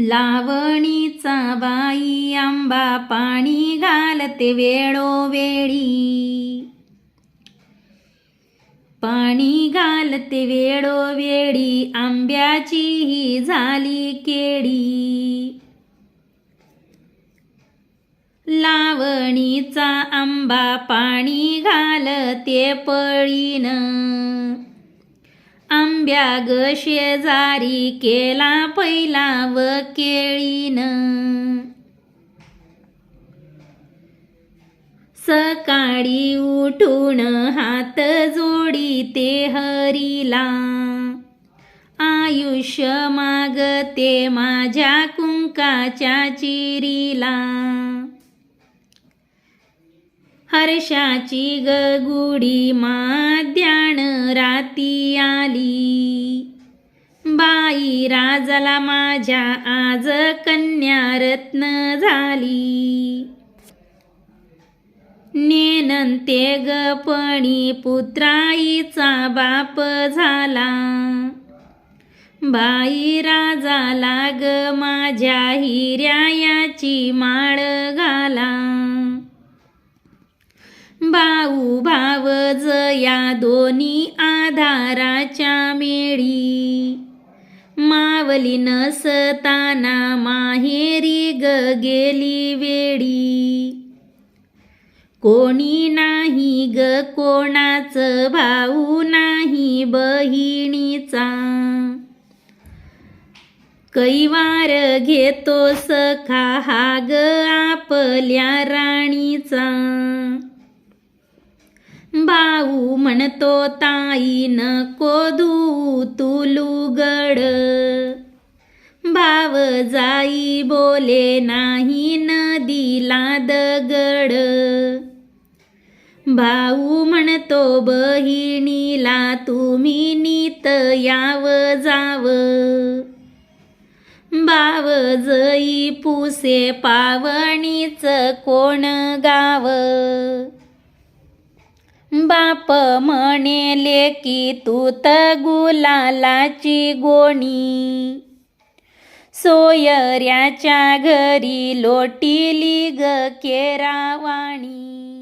लावणीचा बाई आंबा पाणी घालते वेळोवेळी पाणी घालते वेळोवेळी आंब्याची ही झाली केळी. लावणीचा आंबा पाणी घालते पळीन. आंब्या ग शेजारी केला पहिला व केळीन सकाळी उठून हात जोडी ते हरीला. आयुष्य मागते माझ्या कुंकाच्या चिरीला. हर्षाची गगुडी माध्यान राती आली. बाई राजाला माझ्या आज कन्या रत्न झाली नेनंते गपणी पुत्राईचा बाप झाला. बाई राजाला ग माझ्या हिऱ्यायाची माळ घाला. भाऊ भाव जया दोन्ही दाराच्या मेळी मावली नसताना माहेरी ग गेली वेळी कोणी नाही ग कोणाच भाऊ नाही बहिणीचा। कैवार घेतो सखा हा ग आपल्या राणीचा। भाऊ म्हणतो ताई नको धू तुलू गड भाव जाई बोले नाही नदीला दगड भाऊ म्हणतो बहिणीला तुम्ही नीत याव जाव भाव जई पुसे पावणीच कोण गाव बाप म्हणेले की तू त गुलालाची गोणी. सोयऱ्याच्या घरी लोटिली ग केरावाणी.